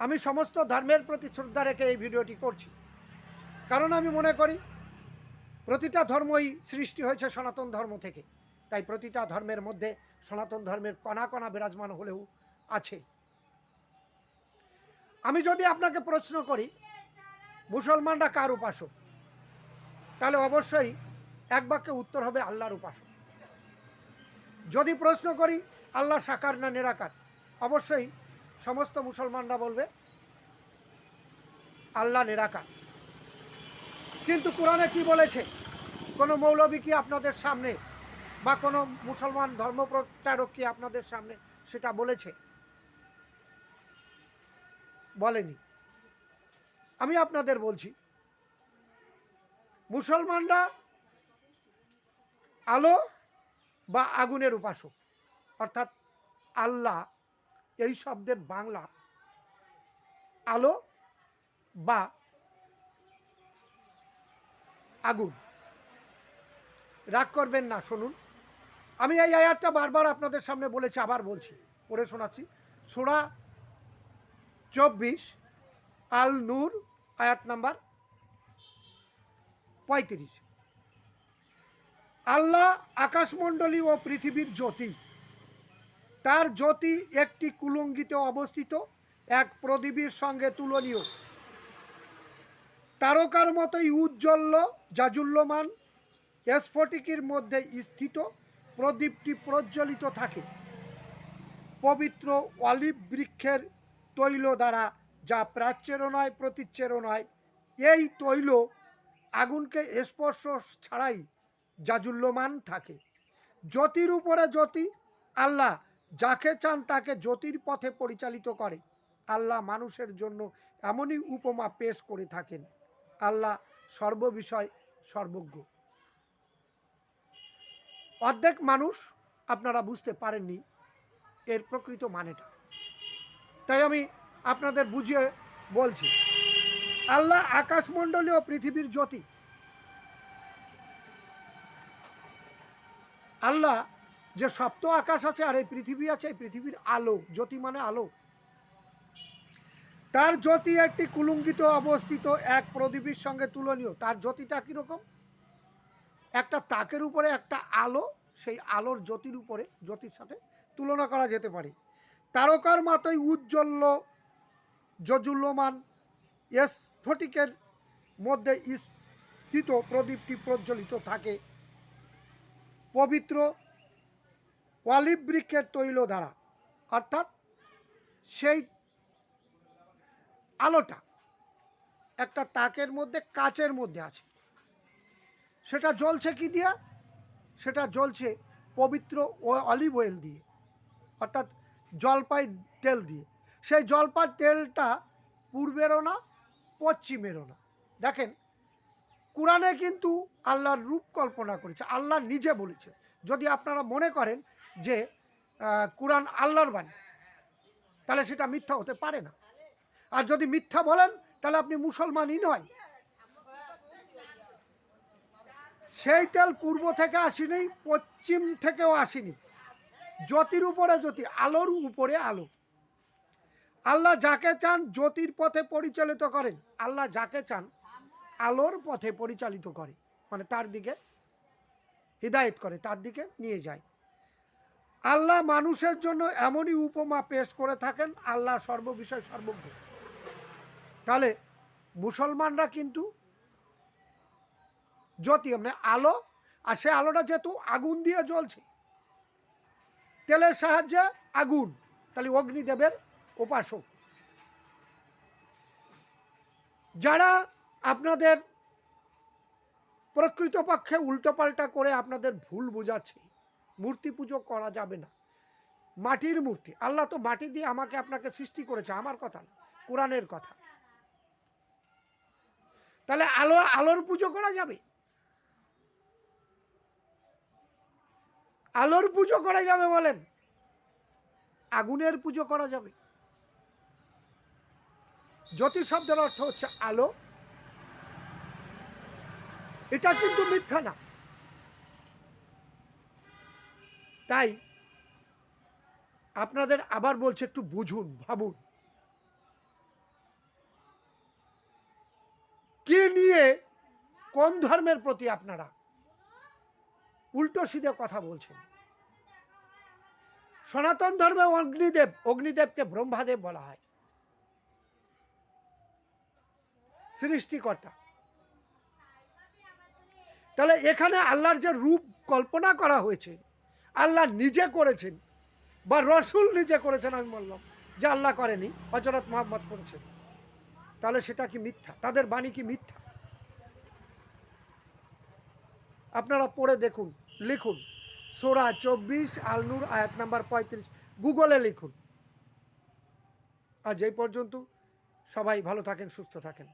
আমি সমস্ত ধর্মের প্রতি শ্রদ্ধা রেখে এই ভিডিওটি করছি। কারণ আমি মনে করি, প্রতিটা ধর্মই সৃষ্টি হয়েছে সনাতন ধর্ম থেকে। তাই প্রতিটা ধর্মের মধ্যে সনাতন ধর্মের কণা কণা বিরাজমান হলেও আছে। আমি যদি আপনাকে প্রশ্ন করি, মুসলমানরা কার উপাসক? তাহলে অবশ্যই এক বাক্যে উত্তর হবে আল্লাহর উপাসক। যদি প্রশ্ন করি, আল্লাহ সাকার না নিরাকার? অবশ্যই সমস্ত মুসলমানরা বলবে, আল্লাহ নিরাকার। কিন্তু কোরআনে কি বলেছে? কোনো মৌলবী কি আপনাদের সামনে বা কোনো মুসলমান ধর্মপ্রচারক কি আপনাদের সামনে সেটা বলেছে? বলেনি। আমি আপনাদের বলছি, মুসলমানরা আলো বা আগুনের উপাসক, অর্থাৎ আল্লাহ এই শব্দের বাংলা আলো বা আগুন। রাগ করবেন না, শুনুন। আমি এই আয়াতটা বারবার আপনাদের সামনে বলেছি, আবার বলছি, পড়ে শোনাচ্ছি। সোরা চব্বিশ আল নূর আয়াত নাম্বার পঁয়ত্রিশ। আল্লাহ আকাশমণ্ডলী ও পৃথিবীর জ্যোতি তার জ্যোতি একটি কুলুঙ্গিতে অবস্থিত, এক প্রদীপের সঙ্গে তুলনীয়। তারকার মতোই উজ্জ্বল, জাজুল্যমান, স্ফটিকের মধ্যে স্থিত, প্রদীপটি প্রজ্বলিত থাকে। পবিত্র অলিভ বৃক্ষের তৈল দ্বারা যা প্রাচ্যেরও নয় নয়, এই তৈল আগুনকে স্পর্শ ছাড়াই জাজুল্যমান থাকে। জ্যোতির উপরে জ্যোতি, আল্লাহ যাকে চান তাকে জ্যোতির পথে পরিচালিত করে। আল্লাহ মানুষের জন্য এমনই উপমা পেশ করে থাকেন। আল্লাহ সর্ববিষয় সর্বজ্ঞ। অর্ধেক মানুষ আপনারা বুঝতে পারেননি এর প্রকৃত মানেটা। তাই আমি আপনাদের বুঝিয়ে বলছি, আল্লাহ আকাশমণ্ডলী ও পৃথিবীর জ্যোতি। আল্লাহ যে সপ্ত আকাশ আছে আর এই পৃথিবী আছে, এই পৃথিবীর আলো, জ্যোতি মানে আলো। তার জ্যোতি একটি কুলুঙ্গিত অবস্থিত, এক প্রদীপের সঙ্গে তুলনীয়। তার জ্যোতিটা কীরকম? একটা তাকের উপরে একটা আলো, সেই আলোর জ্যোতির উপরে, জ্যোতির সাথে তুলনা করা যেতে পারে। তারকার মতোই উজ্জ্বল যজুল্যমান স্ফটিকের মধ্যে স্থিত প্রদীপটি প্রজ্বলিত থাকে। পবিত্র অলিভ বৃক্ষের তৈল দ্বারা। অর্থাৎ সেই আলোটা একটা তাকের মধ্যে, কাচের মধ্যে আছে। সেটা জ্বলছে কি দিয়া? সেটা জ্বলছে পবিত্র অলিভ অয়েল দিয়ে, অর্থাৎ জলপাই তেল দিয়ে। সেই জলপাই তেলটা পূর্বেরও না, পশ্চিমেরও না। দেখেন, কোরআনে কিন্তু আল্লাহর রূপ কল্পনা করেছে, আল্লাহ নিজে বলেছে। যদি আপনারা মনে করেন যে কোরআন আল্লাহর বাণী, তাহলে সেটা মিথ্যা হতে পারে না। আর যদি মিথ্যা বলেন, তাহলে আপনি মুসলমানই নয়। সেই তেল পূর্ব থেকে আসেনি, পশ্চিম থেকেও আসেনি। জ্যোতির উপরে জ্যোতি, আলোর উপরে আলো। আল্লাহ যাকে চান জ্যোতির পথে পরিচালিত করেন। আল্লাহ যাকে চান আলোর পথে পরিচালিত করে। মানে তার দিকে হিদায়ত করে, তার দিকে নিয়ে যায়। আল্লাহ মানুষের জন্য এমনই উপমা পেশ করে থাকেন, আল্লাহ সর্ববিষয় সর্বজ্ঞ। তাহলে মুসলমানরা কিন্তু জ্যোতি মানে আলো, আর সে আলোটা যেহেতু আগুন দিয়ে জ্বলছে, তেলের সাহায্যে আগুন, তাহলে অগ্নিদেবের উপাসক। যারা আপনাদের প্রকৃতপক্ষে উল্টোপাল্টা করে আপনাদের ভুল বোঝাচ্ছে মূর্তি পুজো করা যাবে না। মাটির মূর্তি। আল্লাহ তো মাটি দিয়ে আমাকে আপনাকে সৃষ্টি করেছে, আমার কথা না, কোরআনের কথা। তাহলে আলো, আলোর পুজো করা যাবে? আলোর পুজো করা যাবে বলেন? আগুনের পুজো করা যাবে। জ্যোতি শব্দের অর্থ হচ্ছে আলো। এটা কিন্তু মিথ্যা না। তাই আপনাদের আবার বলছে, একটু বুঝুন, ভাবুন। কে নিয়ে কোন ধর্মের প্রতি আপনারা উল্টো সিধে কথা বলছেন? সনাতন ধর্মে অগ্নিদেব, অগ্নিদেবকে ব্রহ্মাদেব বলা হয়। সৃষ্টিকর্তা। তাহলে এখানে আল্লাহর যে রূপ কল্পনা করা হয়েছে আল্লাহ নিজে করেছেন। বা রসুল নিজে করেছেন আমি বললাম যে আল্লাহ করেনি হজরত মোহাম্মদ করেছেন। তাহলে সেটা কি মিথ্যা? তাদের বাণী কি মিথ্যা? আপনারা পড়ে দেখুন, লিখুন। সোরা চব্বিশ, আলনুর, আয়াত নাম্বার পঁয়ত্রিশ। গুগলে লিখুন। আজ এই পর্যন্ত সবাই ভালো থাকেন, সুস্থ থাকেন।